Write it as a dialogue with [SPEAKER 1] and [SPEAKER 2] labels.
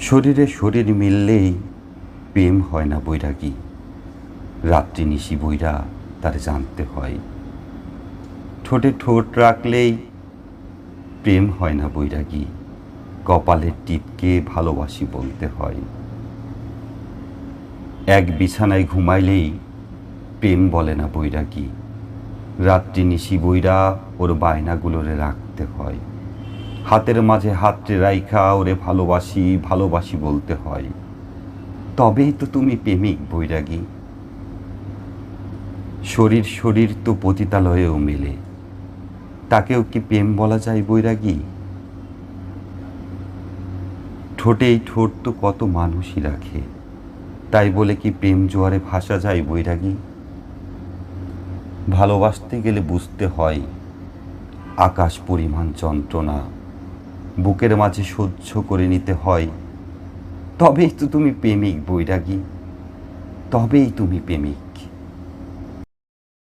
[SPEAKER 1] শরীরে শরীর মিললেই প্রেম হয় না বৈরাগী। রাত্রি নিশি বইরা তার জানতে হয়। ঠোঁটে ঠোঁট রাখলেই প্রেম হয় না বৈরাগী। কপালের টিপকে ভালোবাসি বলতে হয়। এক বিছানায় ঘুমাইলেই প্রেম বলে না বৈরাগী। রাত্রি নিশি বইরা ওর বায়নাগুলোরে রাখতে হয়। হাতের মাঝে হাতটে রাইখা, ওরে ভালোবাসি ভালোবাসি বলতে হয়। তবেই তো তুমি প্রেমিক, বৈরাগী। শরীর শরীর তো পতিতালয়েও মেলে। তাকেও কি প্রেম বলা যায়, বৈরাগী? ঠোঁটেই ঠোঁট তো কত মানুষই রাখে। তাই বলে কি প্রেম জোয়ারে ভাসা যায়, বৈরাগী? ভালোবাসতে গেলে বুঝতে হয়, আকাশ পরিমাণ যন্ত্রণা। বুকের মাঝে সহ্য করে নিতে হয়। তবেই তো তুমি প্রেমিক বৈরাগী। তবেই তুমি প্রেমিক।